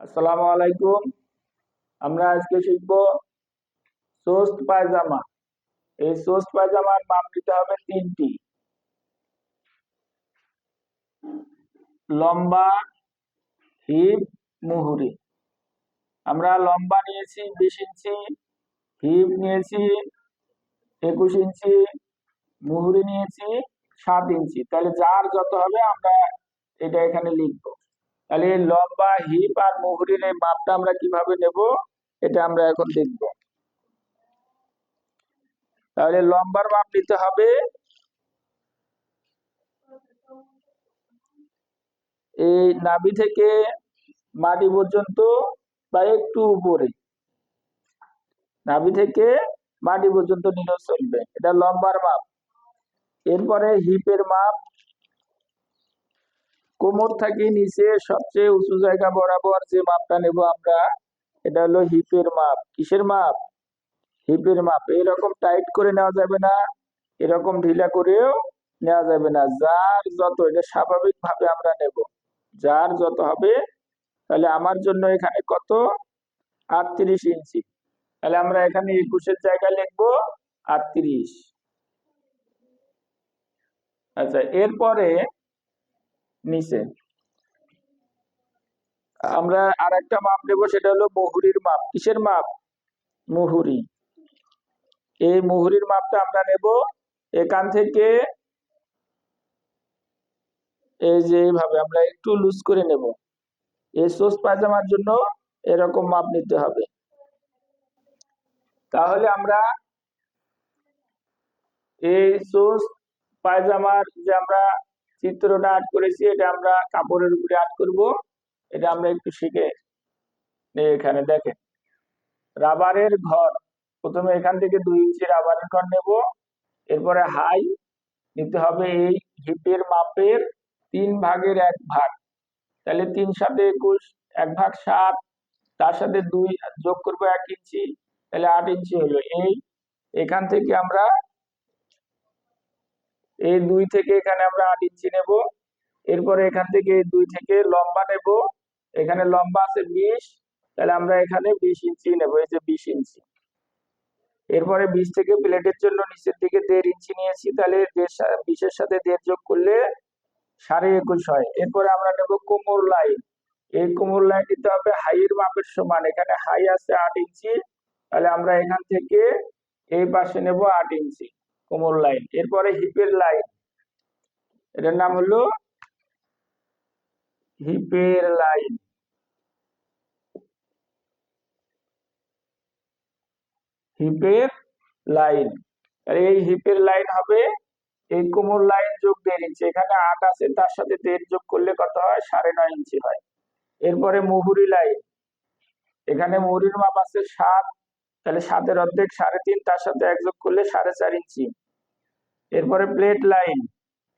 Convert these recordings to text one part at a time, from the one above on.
আসসালামু আলাইকুম। আমরা আজকে শিখব সোস্ট পায়জামা। এই সোস্ট পায়জামার মাপ নিতে হবে তিনটি। লম্বা, হিপ, মুহুরি। আমরা লম্বা নিয়েছি, বিশ ইঞ্চি, হিপ নিয়েছি, একুশ ইঞ্চি, মুহুরি নিয়েছি, সাত ইঞ্চি। তাহলে যার যত হবে, আমরা এটা এখানে লিখব। তাহলে লম্বা হিপ আর মুহুরির এই মাপটা আমরা কীভাবে নেব, এটা আমরা এখন দেখব। তাহলে লম্বার মাপ নিতে হবে। এই নাভি থেকে মাটি পর্যন্ত বা একটু উপরে। নাভি থেকে মাটি পর্যন্ত নিলেও চলবে এটা লম্বার মাপ। এরপরে হিপের মাপ। কোমর থেকে নিচে সবচেয়ে উঁচু জায়গা বরাবর যে মাপটা নেব আমরা, এটা হলো হিপের মাপ। কিসের মাপ? হিপের মাপ। এরকম টাইট করে নেওয়া যাবে না, এরকম ঢিলা করেও নেওয়া যাবে না। যার যত, এটা স্বাভাবিক ভাবে আমরা নেব। যার যত হবে, তাহলে আমার জন্য এখানে কত? আটত্রিশ ইঞ্চি। তাহলে আমরা এখানে একুশের জায়গায় লিখব আটত্রিশ। আচ্ছা এরপরে নিচে। আমরা আর একটা মাপ নেব, সেটা হলো মুহুরির মাপ। কিসের মাপ? মুহুরি। এই মুহুরির মাপটা আমরা নেব এখান থেকে। এই যে এইভাবে আমরা একটু লুজ করে নেব। এই সোস পায়জামার জন্য এরকম মাপ নিতে হবে। তাহলে আমরা এই সোস পায়জামার যে আমরা চিত্রটা আর্ট করেছি, এটা আমরা কাপড়ের উপরে আর্ট করব। এটা আমরা একটু শিখে এখানে, দেখেন। রাবারের ঘর, প্রথমে এখান থেকে দুই ইঞ্চি রাবারের ঘর নেব। এরপরে হাই, নিতে হবে এই হিপের মাপের তিন ভাগের এক ভাগ। তাহলে তিন সাথে একুশ, এক ভাগ সাত, তার সাথে দুই যোগ করব এক ইঞ্চি, তাহলে আট ইঞ্চি হলো এই। এখান থেকে আমরা এই দুই থেকে এখানে আমরা আট ইঞ্চি নেব। এরপরে এখান থেকে দুই থেকে লম্বা নেব। এখানে লম্বা আছে বিশ, তাহলে আমরা এখানে বিশ ইঞ্চি নেব, এই যে বিশ ইঞ্চি। এরপরে বিশ থেকে প্লেটের জন্য নিচের দিকে দেড় ইঞ্চি নিয়েছি, তাহলে বিশের সাথে দেড় যোগ করলে সাড়ে একুশ হয়। এরপরে আমরা নেব কোমর লাইন। এই কোমর লাইন দিতে হবে হাইয়ের মাপের সমান, এখানে হাই আছে আট ইঞ্চি, তাহলে আমরা এখান থেকে এই পাশে নেব আট ইঞ্চি। কোমর লাইন। এরপরে হিপের লাইন। এটার নাম হলো হিপের লাইন। হিপের লাইন। এই হিপের লাইন হবে এই কোমর লাইন যোগ দেড় ইঞ্চি। এখানে আট আছে, তার সাথে দেড় যোগ করলে কত হয়? সাড়ে নয় ইঞ্চি হয়। এরপরে মুহুরি লাইন। এখানে মুহুরির মাপ আছে সাত তাহলে সাতের অর্ধেক সাড়ে তিন, তার সাথে এক যোগ করলে সাড়ে চার ইঞ্চি। এরপরে প্লেট লাইন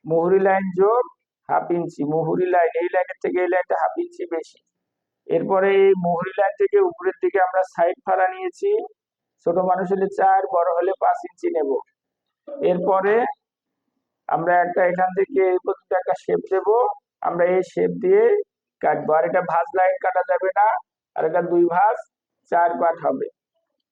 মুহুরি লাইন যোগ হাফ ইঞ্চি। মুহুরি লাইন এই লাইনের থেকে এই লাইনটা হাফ ইঞ্চি বেশি। এরপরে এই মুহুরি লাইন থেকে উপরের দিকে আমরা সাইড ফাড়া নিয়েছি। ছোট মানুষ হলে চার, বড় হলে পাঁচ ইঞ্চি নেব। এরপরে আমরা একটা এখান থেকে এই পর্যন্ত একটা শেপ দেব। আমরা এই শেপ দিয়ে কাটবো। আর এটা ভাঁজ লাইন কাটা যাবে না। আর এটা দুই ভাঁজ, চার পাট হবে।